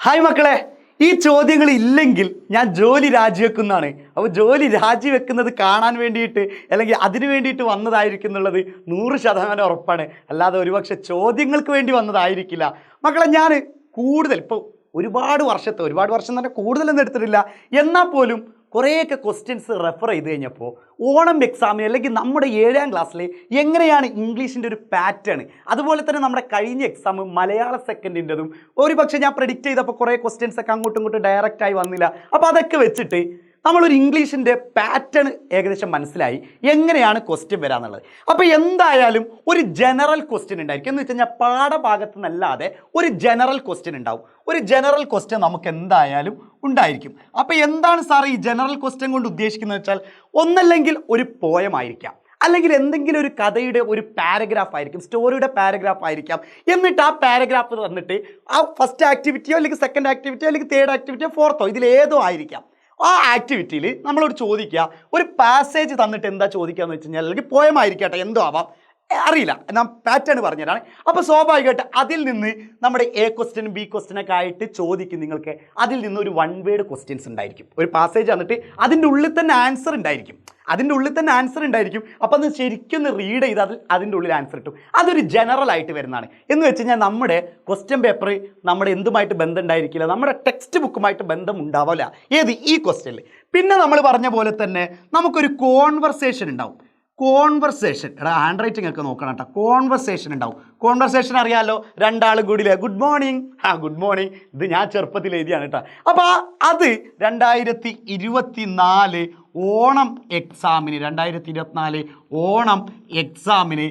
Hi മക്കളെ ഈ ചോദ്യങ്ങൾ ഇല്ലെങ്കിൽ ഞാൻ ജോലി രാജിവെക്കുന്നതാണ്. അപ്പോൾ ജോലി രാജിവെക്കുന്നത് കാണാൻ വേണ്ടിയിട്ട് അല്ലെങ്കിൽ അതിനു വേണ്ടിയിട്ട് വന്നതായിരിക്കും എന്നുള്ളത് നൂറ് ശതമാനം ഉറപ്പാണ്. അല്ലാതെ ഒരുപക്ഷെ ചോദ്യങ്ങൾക്ക് വേണ്ടി വന്നതായിരിക്കില്ല. മക്കളെ ഞാൻ കൂടുതൽ ഇപ്പോൾ ഒരുപാട് വർഷത്തെ ഒരുപാട് വർഷം തന്നെ കൂടുതലൊന്നും എടുത്തിട്ടില്ല. എന്നാൽ പോലും കുറേയൊക്കെ ക്വസ്റ്റ്യൻസ് റെഫർ ചെയ്ത് കഴിഞ്ഞപ്പോൾ ഓണം എക്സാമിന് അല്ലെങ്കിൽ നമ്മുടെ ഏഴാം ക്ലാസ്സിൽ എങ്ങനെയാണ് ഇംഗ്ലീഷിന്റെ ഒരു പാറ്റേൺ അതുപോലെ തന്നെ നമ്മുടെ കഴിഞ്ഞ എക്സാം മലയാള സെക്കൻഡിന്റെതും ഒരു പക്ഷേ ഞാൻ പ്രഡിക്റ്റ് ചെയ്തപ്പോൾ കുറേ ക്വസ്റ്റ്യൻസ് ഒക്കെ അങ്ങോട്ടും ഇങ്ങോട്ടും ഡയറക്റ്റായി വന്നില്ല. അപ്പോൾ അതൊക്കെ വെച്ചിട്ട് നമ്മളൊരു ഇംഗ്ലീഷിന്റെ പാറ്റേൺ ഏകദേശം മനസ്സിലായി എങ്ങനെയാണ് ക്വസ്റ്റ്യൻ വരാന്നുള്ളത് അപ്പോൾ എന്തായാലും ഒരു ജനറൽ ക്വസ്റ്റ്യൻ ഉണ്ടായിരിക്കും. എന്ന് വെച്ച് കഴിഞ്ഞാൽ പാഠഭാഗത്ത് നിന്നല്ലാതെ ഒരു ജനറൽ ക്വസ്റ്റ്യൻ ഉണ്ടാവും. ഒരു ജനറൽ ക്വസ്റ്റ്യൻ നമുക്ക് എന്തായാലും ഉണ്ടായിരിക്കും. അപ്പോൾ എന്താണ് സാർ ഈ ജനറൽ ക്വസ്റ്റ്യൻ കൊണ്ട് ഉദ്ദേശിക്കുന്നത് വെച്ചാൽ ഒന്നല്ലെങ്കിൽ ഒരു പോയം ആയിരിക്കാം. അല്ലെങ്കിൽ എന്തെങ്കിലും ഒരു കഥയുടെ ഒരു പാരഗ്രാഫ് ആയിരിക്കും സ്റ്റോറിയുടെ പാരഗ്രാഫ് ആയിരിക്കാം. എന്നിട്ട് ആ പാരഗ്രാഫ് തന്നിട്ട് ആ ഫസ്റ്റ് ആക്ടിവിറ്റിയോ അല്ലെങ്കിൽ സെക്കൻഡ് ആക്ടിവിറ്റിയോ അല്ലെങ്കിൽ തേർഡ് ആക്ടിവിറ്റിയോ ഫോർത്തോ ഇതിലേതോ ആയിരിക്കാം. ആ ആക്ടിവിറ്റിയിൽ നമ്മളോട് ചോദിക്കുക ഒരു പാസേജ് തന്നിട്ട് എന്താ ചോദിക്കുക എന്ന് വെച്ച് കഴിഞ്ഞാൽ അല്ലെങ്കിൽ പോയമായിരിക്കട്ടെ എന്തോ ആവാം. അറിയില്ല. ഞാൻ പാറ്റേൺ പറഞ്ഞതാണ്. അപ്പോൾ സ്വാഭാവികമായിട്ട് അതിൽ നിന്ന് നമ്മുടെ എ ക്വസ്റ്റ്യൻ ബി ക്വസ്റ്റ്യൻ ഒക്കെ ആയിട്ട് ചോദിക്കും നിങ്ങൾക്ക്. അതിൽ നിന്ന് ഒരു വൺ വേഡ് ക്വസ്റ്റ്യൻസ് ഉണ്ടായിരിക്കും. ഒരു പാസേജ് വന്നിട്ട് അതിന്റെ ഉള്ളിൽ തന്നെ ആൻസർ ഉണ്ടായിരിക്കും. അതിന്റെ ഉള്ളിൽ തന്നെ ആൻസർ ഉണ്ടായിരിക്കും. അപ്പോൾ അത് ശരിക്കും റീഡ് ചെയ്ത് അതിൽ അതിന്റെ ഉള്ളിൽ ആൻസർ കിട്ടും അതൊരു ജനറൽ ആയിട്ട് വരുന്നതാണ്. എന്ന് വെച്ച് കഴിഞ്ഞാൽ നമ്മുടെ ക്വസ്റ്റ്യൻ പേപ്പർ നമ്മുടെ എന്തുമായിട്ട് ബന്ധം ഉണ്ടായിരിക്കില്ല നമ്മുടെ ടെക്സ്റ്റ് ബുക്കുമായിട്ട് ബന്ധം ഉണ്ടാവില്ല ഏത്? ഈ ക്വസ്റ്റ്യനിൽ പിന്നെ നമ്മൾ പറഞ്ഞ പോലെ തന്നെ നമുക്കൊരു കോൺവെർസേഷൻ ഉണ്ടാവും. കോൺവെർസേഷൻ എടാ ഹാൻഡ് റൈറ്റിംഗ് ഒക്കെ നോക്കണം കേട്ടോ. കോൺവെർസേഷൻ ഉണ്ടാവും. കോൺവെർസേഷൻ അറിയാമല്ലോ രണ്ടാൾ കൂടിയില്ലേ? ഗുഡ് മോർണിംഗ് ആ ഗുഡ് മോർണിംഗ് ഇത് ഞാൻ ചെറുപ്പത്തിൽ എഴുതിയാണ് കേട്ടോ. അപ്പോൾ അത് രണ്ടായിരത്തി ഇരുപത്തി നാല് ഓണം എക്സാമിന് രണ്ടായിരത്തി ഇരുപത്തിനാല് ഓണം എക്സാമിന്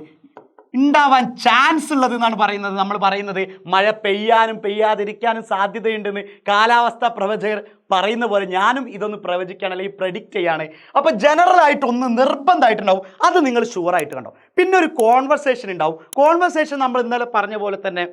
ഉണ്ടാവാൻ ചാൻസ് ഉള്ളത് എന്നാണ് പറയുന്നത്. നമ്മൾ പറയുന്നത് മഴ പെയ്യാനും പെയ്യാതിരിക്കാനും സാധ്യതയുണ്ടെന്ന് കാലാവസ്ഥാ പ്രവചകർ പറയുന്ന പോലെ ഞാനും ഇതൊന്ന് പ്രവചിക്കുകയാണ് അല്ലെങ്കിൽ പ്രഡിക്റ്റ് ചെയ്യാണ്. അപ്പോൾ ജനറൽ ആയിട്ട് ഒന്ന് നിർബന്ധമായിട്ടുണ്ടാവും. അത് നിങ്ങൾ ഷുവറായിട്ട് കണ്ടോ. പിന്നെ ഒരു കോൺവെർസേഷൻ ഉണ്ടാവും. കോൺവെർസേഷൻ നമ്മൾ ഇന്നലെ പറഞ്ഞ പോലെ തന്നെ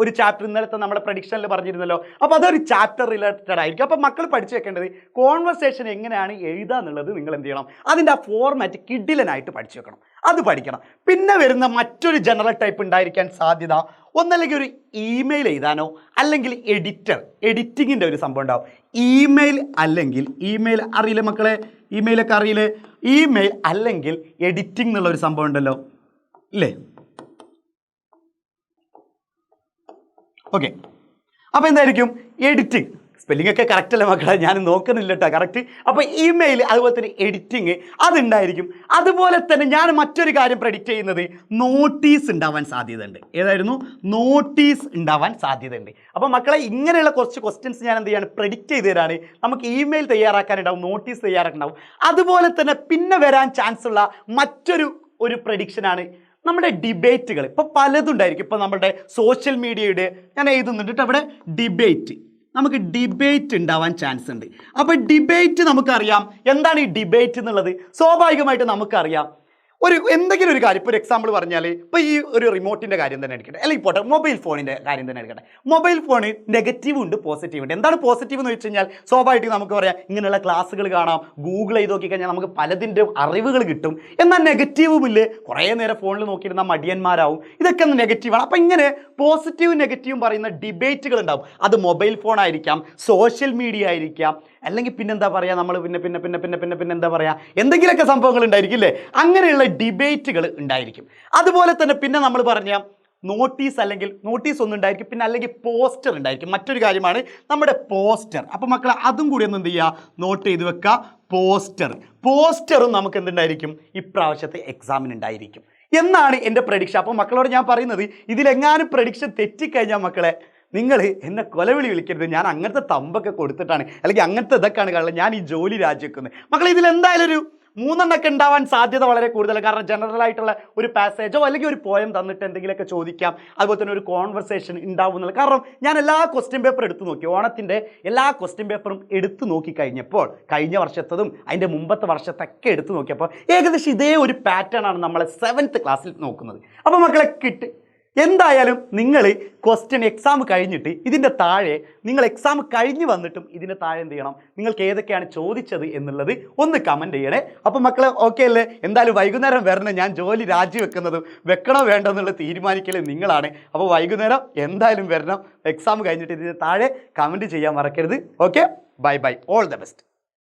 ഒരു ചാപ്റ്റർ ഇന്നലത്തെ നമ്മുടെ പ്രഡിക്ഷനിൽ പറഞ്ഞിരുന്നല്ലോ. അപ്പോൾ അതൊരു ചാപ്റ്റർ റിലേറ്റഡ് ആയിരിക്കും. അപ്പോൾ മക്കൾ പഠിച്ചു വെക്കേണ്ടത് കോൺവെർസേഷൻ എങ്ങനെയാണ് എഴുതുക എന്നുള്ളത് നിങ്ങൾ എന്ത് ചെയ്യണം? അതിന്റെ ആ ഫോർമാറ്റ് കിഡിലനായിട്ട് പഠിച്ചു വെക്കണം. അത് പഠിക്കണം. പിന്നെ വരുന്ന മറ്റൊരു ജനറൽ ടൈപ്പ് ഉണ്ടായിരിക്കാൻ സാധ്യത ഒന്നല്ലെങ്കിൽ ഒരു ഇമെയിൽ എഴുതാനോ അല്ലെങ്കിൽ എഡിറ്റർ എഡിറ്റിങ്ങിന്റെ ഒരു സംഭവം ഉണ്ടാവും. ഇമെയിൽ അല്ലെങ്കിൽ ഇമെയിൽ അറിയില്ലേ മക്കളെ? ഇമെയിലൊക്കെ അറിയില്ലേ? ഇമെയിൽ അല്ലെങ്കിൽ എഡിറ്റിംഗ് എന്നുള്ള ഒരു സംഭവം ഉണ്ടല്ലോ. ഇല്ലേ? ഓക്കെ അപ്പോൾ എന്തായിരിക്കും? എഡിറ്റിംഗ് സ്പെല്ലിംഗ് ഒക്കെ കറക്റ്റ് അല്ലേ മക്കളെ? ഞാൻ നോക്കുന്നില്ല കേട്ടോ കറക്റ്റ് അപ്പോൾ ഇമെയിൽ അതുപോലെ തന്നെ എഡിറ്റിംഗ് അതുണ്ടായിരിക്കും. അതുപോലെ തന്നെ ഞാൻ മറ്റൊരു കാര്യം പ്രഡിക്റ്റ് ചെയ്യുന്നത് നോട്ടീസ് ഉണ്ടാവാൻ സാധ്യതയുണ്ട്. ഏതായിരുന്നു? നോട്ടീസ് ഉണ്ടാവാൻ സാധ്യതയുണ്ട്. അപ്പോൾ മക്കളെ ഇങ്ങനെയുള്ള കുറച്ച് ക്വസ്റ്റ്യൻസ് ഞാൻ എന്ത് ചെയ്യാണ്? പ്രഡിക്റ്റ് ചെയ്ത് തരാണ്. നമുക്ക് ഇമെയിൽ തയ്യാറാക്കാനുണ്ടാവും നോട്ടീസ് തയ്യാറാക്കുന്നുണ്ടാവും അതുപോലെ തന്നെ പിന്നെ വരാൻ ചാൻസ് ഉള്ള മറ്റൊരു ഒരു പ്രഡിക്ഷനാണ് നമ്മുടെ ഡിബേറ്റുകൾ. ഇപ്പോൾ പലതുണ്ടായിരിക്കും ഇപ്പോൾ നമ്മുടെ സോഷ്യൽ മീഡിയയുടെ ഞാൻ എഴുതുന്നുണ്ട് അവിടെ ഡിബേറ്റ്. നമുക്ക് ഡിബേറ്റ് ഉണ്ടാവാൻ ചാൻസ് ഉണ്ട്. അപ്പോൾ ഡിബേറ്റ് നമുക്കറിയാം. എന്താണ് ഈ ഡിബേറ്റ് എന്നുള്ളത്? സ്വാഭാവികമായിട്ട് നമുക്കറിയാം. ഒരു എന്തെങ്കിലും ഒരു കാര്യം ഇപ്പോൾ ഒരു എക്സാമ്പിൾ പറഞ്ഞാൽ ഇപ്പോൾ ഈ ഒരു റിമോട്ടിന്റെ കാര്യം തന്നെ എടുക്കട്ടെ. അല്ലെങ്കിൽ പോട്ടെ മൊബൈൽ ഫോണിന്റെ കാര്യം തന്നെ എടുക്കട്ടെ. മൊബൈൽ ഫോൺ നെഗറ്റീവ് ഉണ്ട് പോസിറ്റീവ് ഉണ്ട്. എന്താണ് പോസിറ്റീവ് എന്ന് വെച്ച് കഴിഞ്ഞാൽ സ്വാഭാവികമായിട്ട് നമുക്ക് പറയാം ഇങ്ങനെയുള്ള ക്ലാസ്സുകൾ കാണാം ഗൂഗിൾ ചെയ്ത് നോക്കിക്കഴിഞ്ഞാൽ നമുക്ക് പലതിന്റെ അറിവുകൾ കിട്ടും. എന്നാൽ നെഗറ്റീവും ഇല്ലേ? കുറേ നേരം ഫോണിൽ നോക്കിയിരുന്ന മടിയന്മാരാവും. ഇതൊക്കെ ഒന്ന് നെഗറ്റീവാണ് അപ്പോൾ ഇങ്ങനെ പോസിറ്റീവും നെഗറ്റീവും പറയുന്ന ഡിബേറ്റുകൾ ഉണ്ടാവും. അത് മൊബൈൽ ഫോൺ ആയിരിക്കാം സോഷ്യൽ മീഡിയ ആയിരിക്കാം അല്ലെങ്കിൽ പിന്നെന്താ പറയുക നമ്മൾ പിന്നെ പിന്നെ പിന്നെ പിന്നെ പിന്നെ പിന്നെ എന്താ പറയുക എന്തെങ്കിലുമൊക്കെ സംഭവങ്ങൾ ഉണ്ടായിരിക്കില്ലേ? അങ്ങനെയുള്ള ഡിബേറ്റുകൾ ഉണ്ടായിരിക്കും. അതുപോലെ തന്നെ പിന്നെ നമ്മൾ പറഞ്ഞ നോട്ടീസ് അല്ലെങ്കിൽ നോട്ടീസ് ഒന്നും ഉണ്ടായിരിക്കും. പിന്നെ അല്ലെങ്കിൽ പോസ്റ്റർ ഉണ്ടായിരിക്കും. മറ്റൊരു കാര്യമാണ് നമ്മുടെ പോസ്റ്റർ. അപ്പോൾ മക്കളെ അതും കൂടി ഒന്ന് എന്ത് ചെയ്യുക നോട്ട് ചെയ്ത് വെക്കുക പോസ്റ്റർ. പോസ്റ്ററും നമുക്ക് എന്തുണ്ടായിരിക്കും? ഇപ്രാവശ്യത്തെ എക്സാമിന് ഉണ്ടായിരിക്കും എന്നാണ് എന്റെ പ്രഡിക്ഷൻ. അപ്പോൾ മക്കളോട് ഞാൻ പറയുന്നത് ഇതിലെങ്ങാനും പ്രഡിക്ഷൻ തെറ്റിക്കഴിഞ്ഞാൽ മക്കളെ നിങ്ങൾ എന്നെ കൊലവിളി വിളിക്കരുത്. ഞാൻ അങ്ങനത്തെ തമ്പൊക്കെ കൊടുത്തിട്ടാണ്. അല്ലെങ്കിൽ അങ്ങനത്തെ ഇതൊക്കെയാണ് കാരണം ഞാൻ ഈ ജോലി രാജിവെക്കുന്നത്. മക്കളെ ഇതിൽ എന്തായാലും ഒരു മൂന്നെണ്ണൊക്കെ ഉണ്ടാവാൻ സാധ്യത വളരെ കൂടുതലാണ്. കാരണം ജനറൽ ആയിട്ടുള്ള ഒരു പാസേജോ അല്ലെങ്കിൽ ഒരു പോയം തന്നിട്ട് എന്തെങ്കിലുമൊക്കെ ചോദിക്കാം. അതുപോലെ തന്നെ ഒരു കോൺവെർസേഷൻ ഉണ്ടാവുന്നത് കാരണം ഞാൻ എല്ലാ ക്വസ്റ്റ്യൻ പേപ്പർ എടുത്തു നോക്കി. ഓണത്തിന്റെ എല്ലാ ക്വസ്റ്റ്യൻ പേപ്പറും എടുത്തു നോക്കി കഴിഞ്ഞപ്പോൾ കഴിഞ്ഞ വർഷത്തതും അതിന്റെ മുമ്പത്തെ വർഷത്തൊക്കെ എടുത്തു നോക്കിയപ്പോൾ ഏകദേശം ഇതേ ഒരു പാറ്റേൺ ആണ് നമ്മളെ സെവൻത്ത് ക്ലാസ്സിൽ നോക്കുന്നത്. അപ്പോൾ മക്കളെ കിട്ടി എന്തായാലും നിങ്ങൾ ക്വസ്റ്റ്യൻ എക്സാം കഴിഞ്ഞിട്ട് ഇതിന്റെ താഴെ നിങ്ങൾ എക്സാം കഴിഞ്ഞ് വന്നിട്ടും ഇതിന്റെ താഴെ എന്ത് ചെയ്യണം? നിങ്ങൾക്ക് ഏതൊക്കെയാണ് ചോദിച്ചത് എന്നുള്ളത് ഒന്ന് കമന്റ് ചെയ്യണേ. അപ്പോൾ മക്കളെ ഓക്കെ അല്ലേ? എന്തായാലും വൈകുന്നേരം വരണം. ഞാൻ ജോലി രാജിവെക്കുന്നതും വെക്കണോ വേണ്ടോ എന്നുള്ള തീരുമാനിക്കൽ നിങ്ങളാണ്. അപ്പോൾ വൈകുന്നേരം എന്തായാലും വരണം. എക്സാം കഴിഞ്ഞിട്ട് ഇതിന്റെ താഴെ കമന്റ് ചെയ്യാൻ മറക്കരുത്. Okay bye bye all the best